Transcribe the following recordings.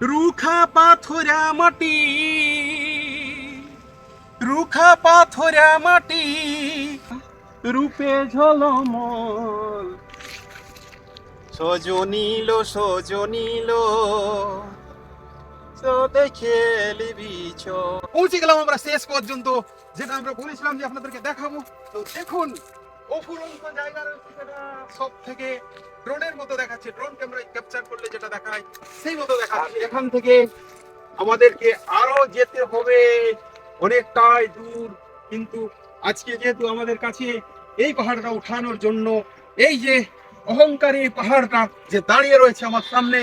রুখা পাথরা মাটি, রুখা পাথরা মাটি, রূপে ঝলমল। সজনীল সজনীল পৌঁছে গেলাম আমরা শেষ পর্যন্ত। যেটা আমরা বলেছিলাম যে আপনাদেরকে দেখাবো। তো দেখুন অফুরন্ত জায়গা রয়েছে সব থেকে ড্রোনের মতো দেখাচ্ছে। ড্রোন ক্যামেরায় ক্যাপচার করলে যেটা দেখায় সেই মতো দেখাচ্ছে। এখান থেকে আমাদেরকে আরও যেতে হবে অনেকটাই দূর। কিন্তু আজকে যেহেতু আমাদের কাছে এই পাহাড়টা উঠানোর জন্য এই যে অহংকারী পাহাড়টা যে দাঁড়িয়ে রয়েছে আমার সামনে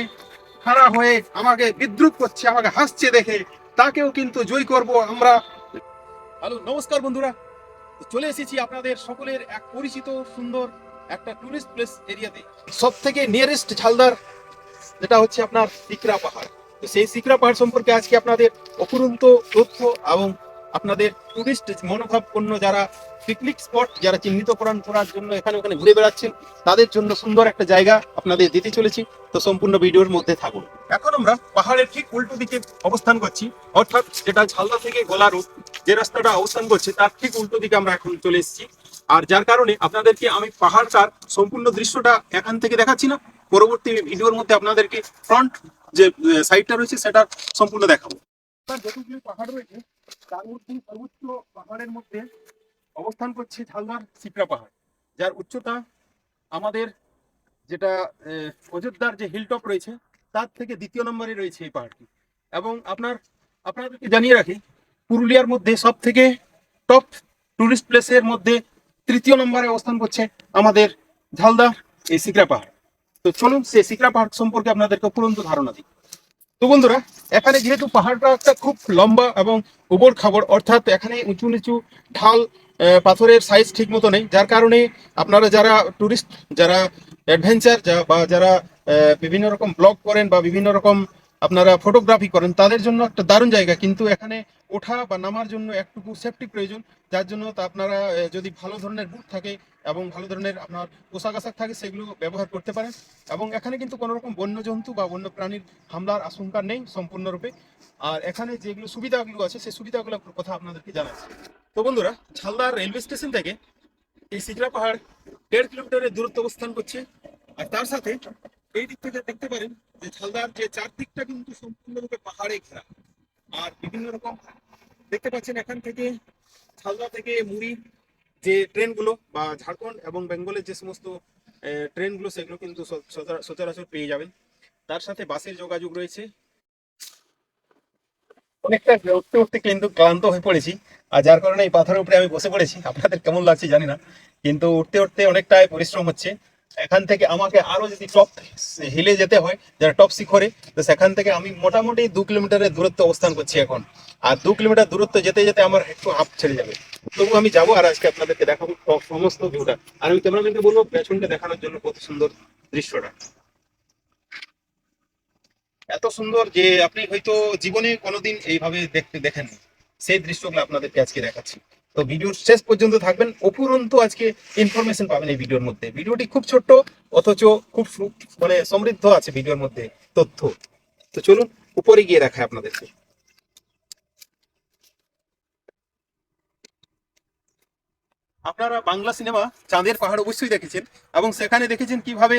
খাড়া হয়ে আমাকে বিদ্রুপ করছে আমাকে হাসছে দেখে তাকেও কিন্তু জয় করব আমরা। হ্যালো নমস্কার বন্ধুরা। চলে এসেছি আপনাদের সকলের এক পরিচিত, সুন্দর একটা টুরিস্ট প্লেস এরিয়াতে সব থেকে নিয়ারেস্ট ঝালদার যেটা হচ্ছে আপনার সিকরা পাহাড়। তো সেই সিকরা পাহাড় সম্পর্কে আজকে আপনাদের অপুরন্ত তথ্য এবং আপনাদের টুরিস্ট মনোভাবপূর্ণ যারা পিকনিক স্পট যারা চিহ্নিত করান করার জন্য এখানে ওখানে ঘুরে বেড়াচ্ছেন, তাদের জন্য সুন্দর একটা জায়গা আপনাদের দিতে চলেছি। তো সম্পূর্ণ ভিডিওর মধ্যে থাকুন। এখন আমরা পাহাড়ের ঠিক উল্টো দিকে অবস্থান করছি, অর্থাৎ যেটা ঝালদা থেকে গোলা রোড যে রাস্তাটা অবস্থান করছে, তার ঠিক উল্টো দিকে আমরা এখন চলে এসেছি। আর যার কারণে আপনাদেরকে আমি পাহাড়টার সম্পূর্ণ দৃশ্যটা এখান থেকে দেখাচ্ছি না, পরবর্তী ভিডিওর মধ্যে আপনাদেরকে ফ্রন্ট যে সাইডটা রয়েছে, সেটা সম্পূর্ণ দেখাবো। যতগুলি পাহাড় রয়েছে, তার মধ্যে সর্বোচ্চ পাহাড়ের মধ্যে অবস্থান করছে ঝালদার সিকরা পাহাড়। যার উচ্চতা আমাদের যেটা অযোধ্যার যে হিলটপ রয়েছে তার থেকে দ্বিতীয় নম্বরে রয়েছে এই পাহাড়টি। এবং আপনার, আপনাদেরকে জানিয়ে রাখি, পুরুলিয়ার মধ্যে সব থেকে টপ টুরিস্ট প্লেসের মধ্যে তৃতীয় নম্বরে অবস্থান করছে আমাদের ঝালদা, এই সিকরা পাহাড়। তো চলুন সেই সিকরা পাহাড় সম্পর্কে আপনাদেরকে পুরন্ত ধারণা দিই। তো বন্ধুরা, এখানে যেহেতু পাহাড়টা একটা খুব লম্বা এবং উবড় খাবড় অর্থাৎ এখানে উঁচু নিচু ঢাল পাথরের সাইজ ঠিক মতো নেই। যার কারণে আপনারা যারা টুরিস্ট যারা অ্যাডভেঞ্চার যা বা যারা বিভিন্ন রকম ব্লগ করেন বা বিভিন্ন রকম আপনারা ফটোগ্রাফি করেন, তাদের জন্য একটা দারুণ জায়গা। কিন্তু এখানে ওঠা বা নামার জন্য একটুকু সেফটি প্রয়োজন। যার জন্য তা আপনারা যদি ভালো ধরনের বুট থাকে এবং ভালো ধরনের আপনার পোশাক আশাক থাকে, সেগুলো ব্যবহার করতে পারেন। এবং এখানে কিন্তু কোনো রকম বন্য জন্তু বা বন্য প্রাণীর হামলার আশঙ্কা নেই সম্পূর্ণরূপে। আর এখানে যেগুলো সুবিধাগুলো আছে, সেই সুবিধাগুলোর কথা আপনাদেরকে জানাচ্ছি। তো বন্ধুরা, ঝালদার রেলওয়ে স্টেশন থেকে এই সিকরা পাহাড় দেড় কিলোমিটারের দূরত্ব অবস্থান করছে। আর তার সাথে এই দিক থেকে দেখতে পারেন যে ঝালদার যে চারদিকটা কিন্তু সম্পূর্ণরূপে পাহাড়ে ঘেরা। আর বিভিন্ন রকম দেখতে পাচ্ছেন এখান থেকে ঝালদা থেকে মুড়ি যে ট্রেনগুলো বা ঝাড়খণ্ড এবং বেঙ্গলের যে সমস্ত ট্রেনগুলো সেগুলো কিন্তু সচরাচর পেয়ে যাবেন। তার সাথে বাসের যোগাযোগ রয়েছে। অনেকটা উঠতে উঠতে কিন্তু ক্লান্ত হয়ে পড়েছি। আর যার কারণে এই পাথরের উপরে আমি বসে পড়েছি। আপনাদের কেমন লাগছে জানি না। কিন্তু উঠতে উঠতে অনেকটাই পরিশ্রম হচ্ছে। এখান থেকে আমাকে আরও যদি টপ হিলে যেতে হয়, যারা টপ শিখরে, তো সেখান থেকে আমি মোটামুটি দু কিলোমিটারের দূরত্ব অবস্থান করছি এখন। আর দু কিলোমিটার দূরত্ব যেতে যেতে আমার একটু হাফ ছেড়ে যাবে। তবু আমি যাব আর আজকে আপনাদেরকে দেখাবো সমস্ত ভিউটা আর আমি ক্যামেরাম্যানকে বলব পেছনটা দেখানোর জন্য কত সুন্দর দৃশ্যটা। এত সুন্দর যে আপনি হয়তো জীবনে কোনোদিন এইভাবে দেখতে দেখেননি। সেই দৃশ্যগুলো আপনাদেরকে আজকে দেখাচ্ছি। তো ভিডিওর শেষ পর্যন্ত থাকবেন। অপুরন্ত আজকে ইনফরমেশন পাবেন এই ভিডিওর মধ্যে। ভিডিওটি খুব ছোট্ট, অথচ খুব মানে সমৃদ্ধ আছে ভিডিওর মধ্যে তথ্য। তো চলুন, উপরে গিয়ে দেখায় আপনাদেরকে। আপনারা বাংলা সিনেমা চাঁদের পাহাড় অবশ্যই দেখেছেন এবং সেখানে দেখেছেন কীভাবে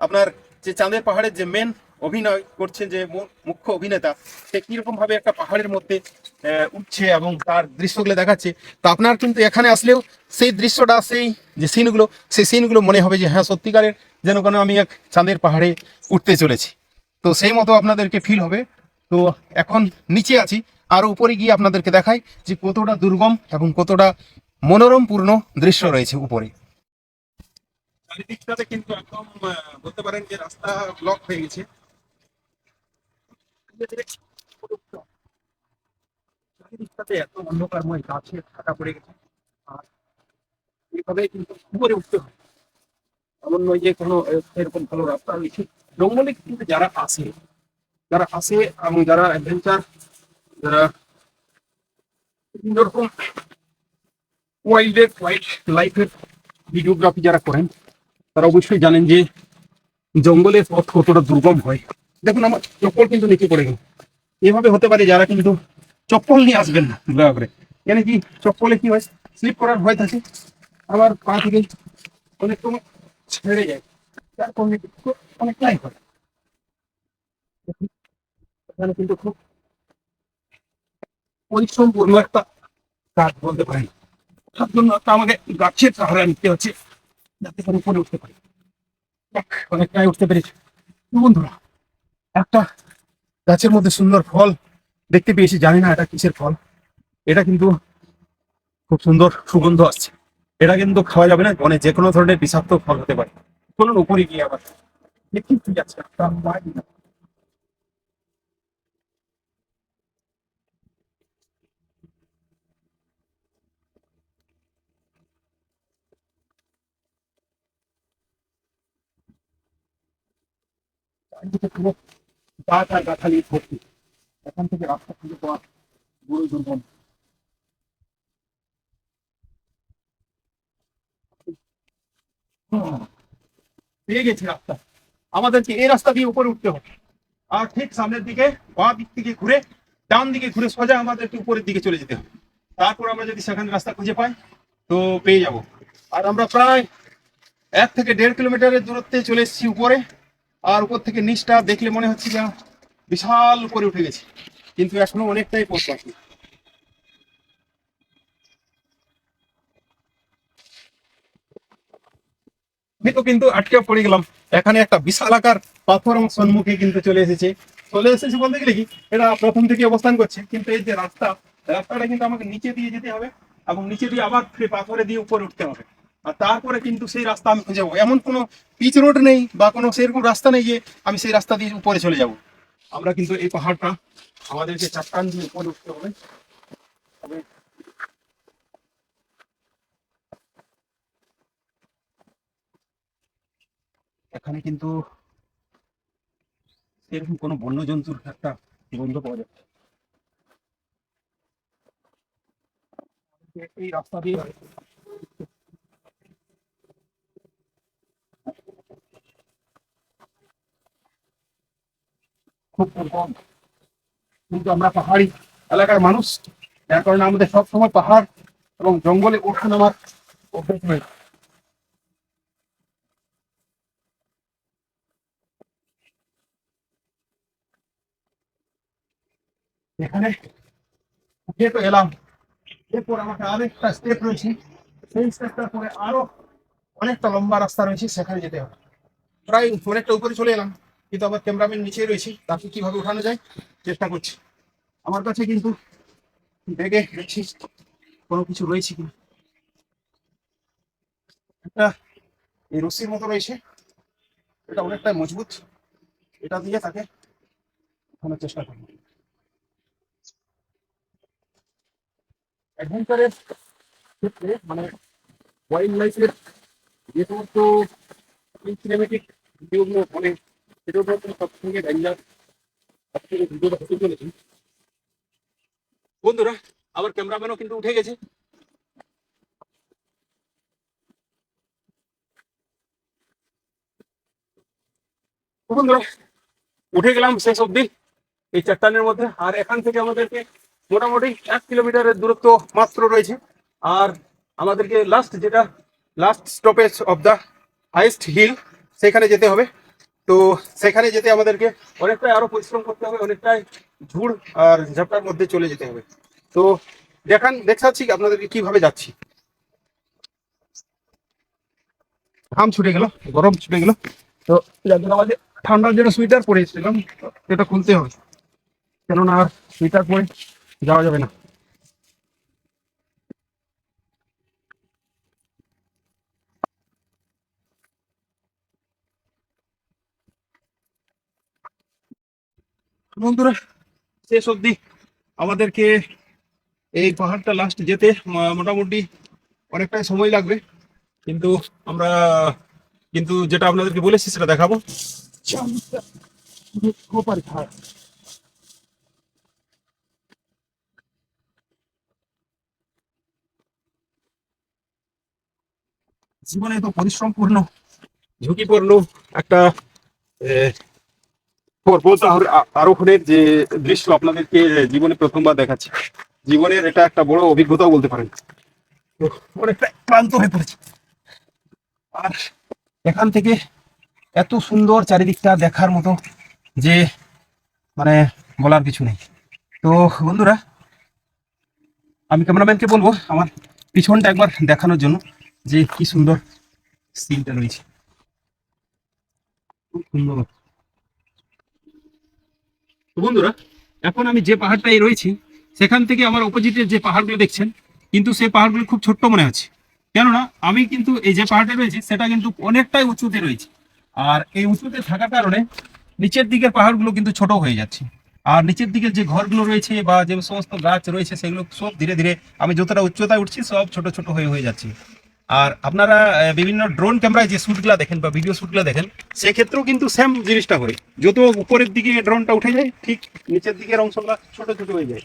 আপনার যে চাঁদের পাহাড়ের যে মেন অভিনয় করছেন যে মুখ্য অভিনেতা, সে কীরকম ভাবে একটা পাহাড়ের মধ্যে উঠছে এবং তার দৃশ্যগুলো দেখাচ্ছে, তো আপনার কিন্তু এখানে আসলেও সেই দৃশ্যটা, সেই যে সিনগুলো, সেই সিনগুলো মনে হবে যে হ্যাঁ সত্যিকারের যেন কোনো আমি এক চাঁদের পাহাড়ে উঠতে চলেছি। তো সেই মতো আপনাদেরকে ফিল হবে। তো এখন নিচে আছি, আরও উপরে গিয়ে আপনাদেরকে দেখাই যে কতটা দুর্গম এবং কতটা মনোরমপূর্ণ দৃশ্য রয়েছে উপরে। চারিদিকটাতে কিন্তু একদম বলতে পারেন যে রাস্তা ব্লক হয়ে গেছে। চারিদিকটাতে এত অন্ধকারময় গাছে পড়ে গেছে। আর এইভাবে কিন্তু উপরে উঠতে এমন নয় যে কোনো এরকম ভালো রাস্তা রয়েছে। জঙ্গলে কিন্তু যারা আসে যারা আসে এবং যারা অ্যাডভেঞ্চার যারা বিভিন্ন রকম ওয়াইল্ডের ওয়াইল্ড লাইফের ভিডিওগ্রাফি যারা করেন, তারা অবশ্যই জানেন যে জঙ্গলের পথ কতটা দুর্গম হয়। দেখুন আমার চপ্পল কিন্তু নিচে পড়ে গেল। এভাবে হতে পারে যারা কিন্তু চপ্পল নিয়ে আসবেন না। দয়া করে কেন কি চপ্পলে কি হয়? স্লিপ করার ভয় থাকে? আবার পা থেকে অনেক সময় ছেড়ে যায়। তার কারণে অনেকটাই হয়। এখানে কিন্তু খুব পরিশ্রমপূর্ণ একটা কাজ বলতে পারেন। তার জন্য আমাকে গাছের সাহারা নিতে হচ্ছে, যাতে করে উপরে উঠতে পারি। অনেকটাই উঠতে পেরেছি। বন্ধুরা একটা গাছের মধ্যে সুন্দর ফল দেখতে পেয়েছি, জানি না এটা কিসের ফল। এটা কিন্তু খুব সুন্দর সুগন্ধ আসছে। এটা কিন্তু খাওয়া যাবে না মানে যে কোনো ধরনের বিষাক্ত ফল হতে পারে। চলুন উপরে গিয়ে আবার পুরো গাছ আর ভর্তি। এখান থেকে রাস্তা খুঁজে পাওয়া দুর্গম। পেয়ে রাস্তা। আমাদেরকে এই রাস্তা দিয়ে উপরে উঠতে হবে। আর ঠিক সামনের দিকে, বা দিক থেকে ঘুরে, ডান দিকে ঘুরে সোজা আমাদেরকে উপরের দিকে চলে যেতে হবে। তারপর আমরা যদি সেখানে রাস্তা খুঁজে পাই, তো পেয়ে যাব। আর আমরা প্রায় এক থেকে দেড় কিলোমিটারের দূরত্বে চলে এসেছি উপরে। আর উপর থেকে নিচটা দেখলে মনে হচ্ছে যে বিশাল উপরে উঠে গেছে। কিন্তু এখনও অনেকটাই পথ বাকি। আমি তো কিন্তু আটকে পড়ে গেলাম। এখানে একটা বিশাল আকার পাথর সম্মুখে কিন্তু চলে এসেছে। চলে এসেছে বলতে গেলে কি? এটা প্রথম থেকে অবস্থান করছে। কিন্তু এই যে রাস্তা, রাস্তাটা কিন্তু আমাকে নিচে দিয়ে যেতে হবে এবং নিচে দিয়ে আবার পাথরে দিয়ে উপরে উঠতে হবে। আর তারপরে কিন্তু সেই রাস্তা আমি খুঁজে পাবো। এমন কোনো পিচ রোড নেই বা কোনো সেরকম রাস্তা নেই যে আমি সেই রাস্তা দিয়ে উপরে চলে যাব। আমরা কিন্তু এই পাহাড়টা আমাদেরকে চাপ্টান দিয়ে উপরে উঠতে হবে। এখানে কিন্তু এরকম কোনো বন্য জন্তুর একটা গন্ধ পাওয়া যাচ্ছে। এই রাস্তা দিয়ে খুব কম কিন্তু আমরা পাহাড়ি এলাকার মানুষ। যার কারণে আমাদের সব সময় পাহাড় এবং জঙ্গলে ওঠা নামার অভ্যেস রয়েছে। এখানে উঠে তো এলাম। এরপর আমাকে আরেকটা স্টেপ রয়েছে। সেই স্টেপটার পরে আরও অনেকটা লম্বা রাস্তা রয়েছে, সেখানে যেতে হবে। প্রায় অনেকটা উপরে চলে এলাম। কিন্তু আবার ক্যামেরাম্যান নিচে রয়েছে, তাকে কীভাবে উঠানো যায় চেষ্টা করছি। আমার কাছে কিন্তু ব্যাগে দেখছি কোনো কিছু রয়েছে কিনা। একটা এই রশ্মির মতো রয়েছে, এটা অনেকটা মজবুত, এটা দিয়ে তাকে উঠানোর চেষ্টা করব। অ্যাডভেঞ্চারের ক্ষেত্রে মানে ওয়াইল্ড লাইফের যে সমস্ত সিনেমেটিক ভিডিওগুলো মানে সেটার মধ্যে সব থেকে ডেঞ্জার সব থেকে ভিডিওটা হতে চলেছে বন্ধুরা আমার ক্যামেরাম্যানও কিন্তু উঠে গেছে। বন্ধুরা, উঠে গেলাম শেষ অব্দি এই চারটানের মধ্যে। আর এখান থেকে আমাদেরকে মোটামুটি এক কিলোমিটারের দূরত্ব মাত্র রয়েছে। আর আমাদেরকে লাস্ট যেটা last stoppage of the highest hill সেখানে যেতে হবে। তো সেখানে যেতে আমাদেরকে অনেকটাই আরও পরিশ্রম করতে হবে, অনেকটাই ঝুড় আর ঝাপটার মধ্যে চলে যেতে হবে। তো দেখান, দেখাচ্ছি আপনাদেরকে কীভাবে যাচ্ছি। ঘাম ছুটে গেল, গরম ছুটে গেল। তো আমাদের ঠান্ডার জন্য সোয়েটার পরে এসেছিলাম সেটা খুলতে হবে। কেননা আর সোয়েটার পরে যাওয়া যাবে না। বন্ধুরা, শেষ অবধি আমাদেরকে এই পাহাড়টা লাস্ট যেতে মোটামুটি অনেকটাই সময় লাগবে। কিন্তু আমরা, কিন্তু যেটা আপনাদেরকে বলেছি সেটা দেখাবো। জীবনে তো পরিশ্রমপূর্ণ, ঝুঁকিপূর্ণ একটা পর্বত আরোহণের যে দৃশ্য আপনাদেরকে জীবনে প্রথমবার দেখাচ্ছি। জীবনের এটা একটা বড় অভিজ্ঞতাও বলতে পারেন। অনেকটা ক্লান্ত হয়ে পড়েছি। আর এখান থেকে এত সুন্দর চারিদিকটা দেখার মতো যে মানে বলার কিছু নেই। তো বন্ধুরা, আমি ক্যামেরাম্যানকে বলব আমার পিছনটা একবার দেখানোর জন্য যে কি সুন্দর সিনটা রয়েছে। খুব সুন্দর। তো বন্ধুরা, এখন আমি যে পাহাড়টায় রয়েছি, সেখান থেকে আমার অপোজিটের যে পাহাড়গুলো দেখছেন, কিন্তু সেই পাহাড়গুলো খুব ছোট্ট মনে হচ্ছে। কেননা, আমি কিন্তু এই যে পাহাড়টা রয়েছে, সেটা কিন্তু অনেকটাই উঁচুতে রয়েছে। আর এই উঁচুতে থাকার কারণে নিচের দিকের পাহাড়গুলো কিন্তু ছোট হয়ে যাচ্ছে। আর নিচের দিকের যে ঘরগুলো রয়েছে বা যে সমস্ত গাছ রয়েছে, সেগুলো সব ধীরে ধীরে, আমি যতটা উচ্চতায় উঠছি, সব ছোট ছোট হয়ে হয়ে যাচ্ছে। আর আপনারা বিভিন্ন ড্রোন ক্যামেরায় যে শ্যুটগুলো দেখেন বা ভিডিও শ্যুটগুলো দেখেন সেক্ষেত্রেও কিন্তু সেম জিনিসটা হয় যত উপরের দিকে ড্রোনটা উঠে যায় ঠিক নিচের দিকের অংশগুলো ছোট ছোট হয়ে যায়।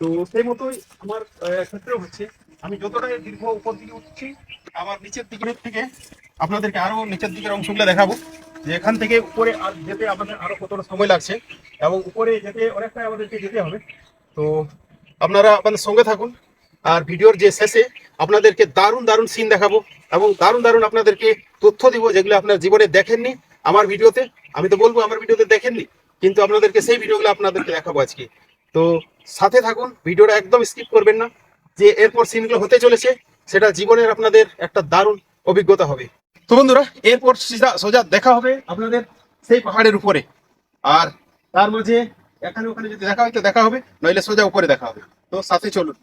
তো সেই মতোই আমার আহ, ক্ষেত্রেও হচ্ছে। আমি যতটা দীর্ঘ উপর দিকে উঠছি আমার নিচের দিকের থেকে আপনাদেরকে আরও নিচের দিকের অংশগুলো দেখাবো। যে এখান থেকে উপরে আর যেতে আমাদের আরও কতটা সময় লাগছে এবং উপরে যেতে অনেকটাই আমাদেরকে যেতে হবে। তো আপনারা আমাদের সঙ্গে থাকুন। আর ভিডিওর যে শেষে আপনাদেরকে দারুণ দারুণ সিন দেখাবো এবং দারুণ দারুণ আপনাদেরকে তথ্য দিব যেগুলো আপনার জীবনে দেখেননি আমার ভিডিওতে। আমি তো বলব আমার ভিডিওতে দেখেননি, কিন্তু আপনাদেরকে সেই ভিডিওগুলো আপনাদেরকে দেখাবো আজকে। তো সাথে থাকুন, ভিডিওটা একদম স্কিপ করবেন না, যে এরপর সিনগুলো হতে চলেছে, সেটা জীবনের আপনাদের একটা দারুণ অভিজ্ঞতা হবে। তো বন্ধুরা, এরপর সোজা সোজা দেখা হবে আপনাদের সেই পাহাড়ের উপরে। আর তার মাঝে এখানে ওখানে যদি দেখা হয় তো দেখা হবে, নইলে সোজা উপরে দেখা হবে। তো সাথে চলুন।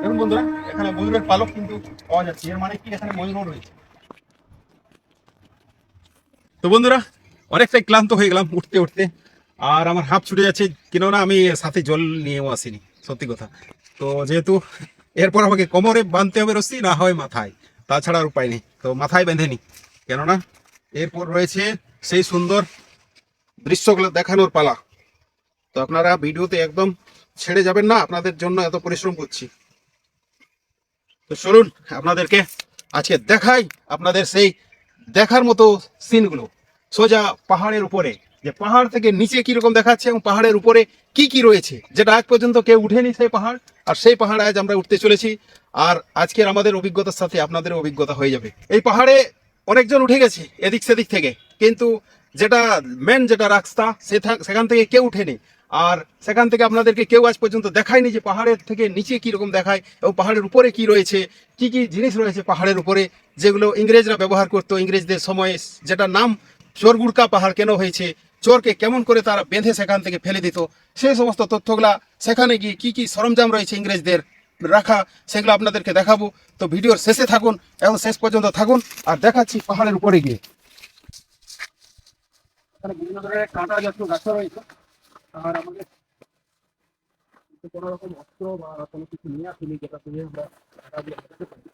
দেখুন বন্ধুরা, এখানে ময়ূরের পালক কিন্তু পাওয়া যাচ্ছে। এর মানে কি? এখানে ময়ূরও রয়েছে। তো বন্ধুরা, অনেকটাই ক্লান্ত হয়ে গেলাম উঠতে উঠতে, আর আমার হাফ ছুটে যাচ্ছে কেননা আমি সাথে জল নিয়েও আসিনি, সত্যি কথা। তো যেহেতু এরপর আমাকে কোমরে বাঁধতে হবে রশ্মি, না হয় মাথায়। তাছাড়া আর উপায় নেই। তো মাথায় বেঁধে নি কেননা এরপর রয়েছে সেই সুন্দর দৃশ্যগুলো দেখানোর পালা। তো আপনারা ভিডিওতে একদম ছেড়ে যাবেন না, আপনাদের জন্য এত পরিশ্রম করছি। তো চলুন, আপনাদেরকে আজকে দেখাই আপনাদের সেই দেখার মতো সিনগুলো। সোজা পাহাড়ের উপরে, যে পাহাড় থেকে নিচে কীরকম দেখাচ্ছে এবং পাহাড়ের উপরে কি কি রয়েছে, যেটা আজ পর্যন্ত কেউ উঠেনি সেই পাহাড়, আর সেই পাহাড়ে আজ আমরা উঠতে চলেছি, আর আজকের আমাদের অভিজ্ঞতার সাথে আপনাদের অভিজ্ঞতা হয়ে যাবে। এই পাহাড়ে অনেকজন উঠে গেছে, এদিক সেদিক থেকে, কিন্তু যেটা মেন যেটা রাস্তা সেখান থেকে কেউ উঠেনি। আর সেখান থেকে আপনাদেরকে কেউ আজ পর্যন্ত দেখায়নি যে পাহাড়ের থেকে নিচে কি রকম দেখায় এবং পাহাড়ের উপরে কি রয়েছে, কি কি জিনিস রয়েছে পাহাড়ের উপরে যেগুলো ইংরেজরা ব্যবহার করতো ইংরেজদের সময়ে যেটা নাম চোরগুড়কা পাহাড় কেন হয়েছে, চোরকে কেমন করে তারা বেঁধে সেখান থেকে ফেলে দিত সেই সমস্ত তথ্যগুলা সেখানে গিয়ে কি কি সরঞ্জাম রয়েছে ইংরেজদের রাখা, সেগুলো আপনাদেরকে দেখাবো। তো ভিডিওর শেষে থাকুন এবং শেষ পর্যন্ত থাকুন আর দেখাচ্ছি পাহাড়ের উপরে গিয়ে। বিভিন্ন ধরনের কাঁটা জাতীয় গাছ রয়েছে। আর আমাদের কোনো রকম অস্ত্র বা কোনো কিছু নিয়ে আসিনি যেটা থেকে আমরা কাঁটাগুলো হাঁটাতে পারি।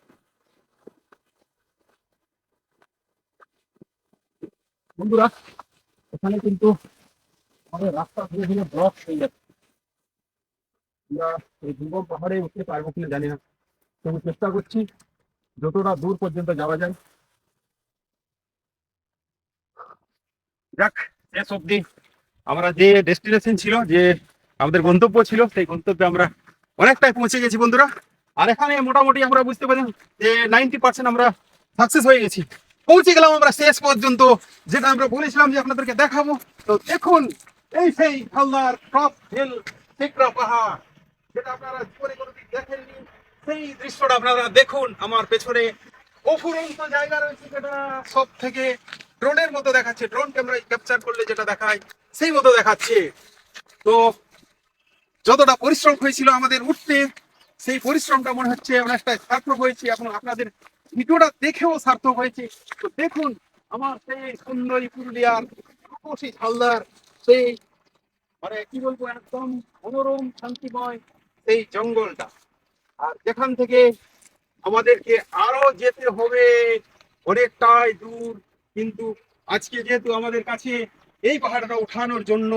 বন্ধুরা, এখানে কিন্তু আমাদের রাস্তা ধীরে ধীরে ব্লক হয়ে যাচ্ছে। আমরা এই দুর্গম পাহাড়ে উঠতে পারব কিনা জানি না। তবু চেষ্টা করছি যতটা দূর পর্যন্ত যাওয়া যায়। যাক, শেষ অব্দি আমরা যে ডেস্টিনেশন ছিল, যে আমাদের গন্তব্য ছিল, সেই গন্তব্যে আমরা অনেকটাই পৌঁছে গেছি বন্ধুরা। আর এখানে মোটামুটি আমরা বুঝতে পারি যে নাইনটি পার্সেন্ট আমরা সাকসেস হয়ে গেছি। পৌঁছে গেলাম আমরা শেষ পর্যন্ত। যেটা আমরা বলেছিলাম যে আপনাদেরকে দেখাবো। তো দেখুন, এই সেই হালদার টপ হিল টেকরা পাহাড়। যেটা আপনারা জীবনে কোনোদিন দেখেননি। সেই দৃশ্যটা আপনারা দেখুন। আমার পেছনে অফুরন্ত জায়গা রয়েছে যেটা সব থেকে ড্রোনের মতো দেখাচ্ছে। ড্রোন ক্যামেরায় ক্যাপচার করলে যেটা দেখায়, সেই মতো দেখাচ্ছে। তো যতটা পরিশ্রম হয়েছিল আমাদের উঠতে, সেই পরিশ্রমটা মনে হচ্ছে অনেকটা সার্থক হয়েছে এবং আপনাদের ভিডিওটা দেখেও সার্থক হয়েছে। তো দেখুন, আমার সেই সুন্দরী পুরুলিয়ার রূপসী হালদার সেই মানে কি বলব, একদম মনোরম, শান্তিময় সেই জঙ্গলটা। আর যেখান থেকে আমাদেরকে আরও যেতে হবে, অনেকটাই দূর। কিন্তু আজকে যেহেতু আমাদের কাছে এই পাহাড়টা উঠানোর জন্য,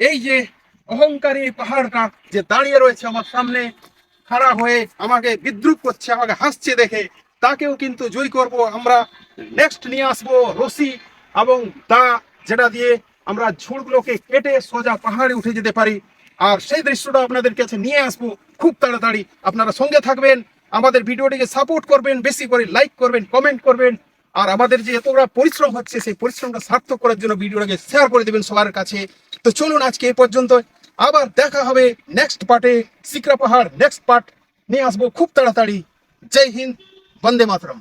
এই যে অহংকারী পাহাড়টা যে দাঁড়িয়ে রয়েছে আমার সামনে খাড়া হয়ে আমাকে বিদ্রুপ করছে, আমাকে হাসছে দেখে, তাকেও কিন্তু জয় করব, আমরা নেক্সট নিয়ে আসব রশি এবং দা, যেটা দিয়ে আমরা ঝুড়গুলোকে কেটে সোজা পাহাড়ে উঠে যেতে পারি। আর সেই দৃশ্যটা আপনাদের কাছে নিয়ে আসব খুব তাড়াতাড়ি। আপনারা সঙ্গে থাকবেন, আমাদের ভিডিওটিকে সাপোর্ট করবেন, বেশি করে লাইক করবেন কমেন্ট করবেন। আর আমাদের যে এতটা পরিশ্রম হচ্ছে, সেই পরিশ্রমটা সার্থক করার জন্য ভিডিওটাকে শেয়ার করে দেবেন সবার কাছে। তো চলুন আজকে এই পর্যন্ত। আবার দেখা হবে নেক্সট পার্টে সিকরা পাহাড় নেক্সট পার্ট নিয়ে আসব খুব তাড়াতাড়ি। জয় হিন্দ, বন্দে মাতরম।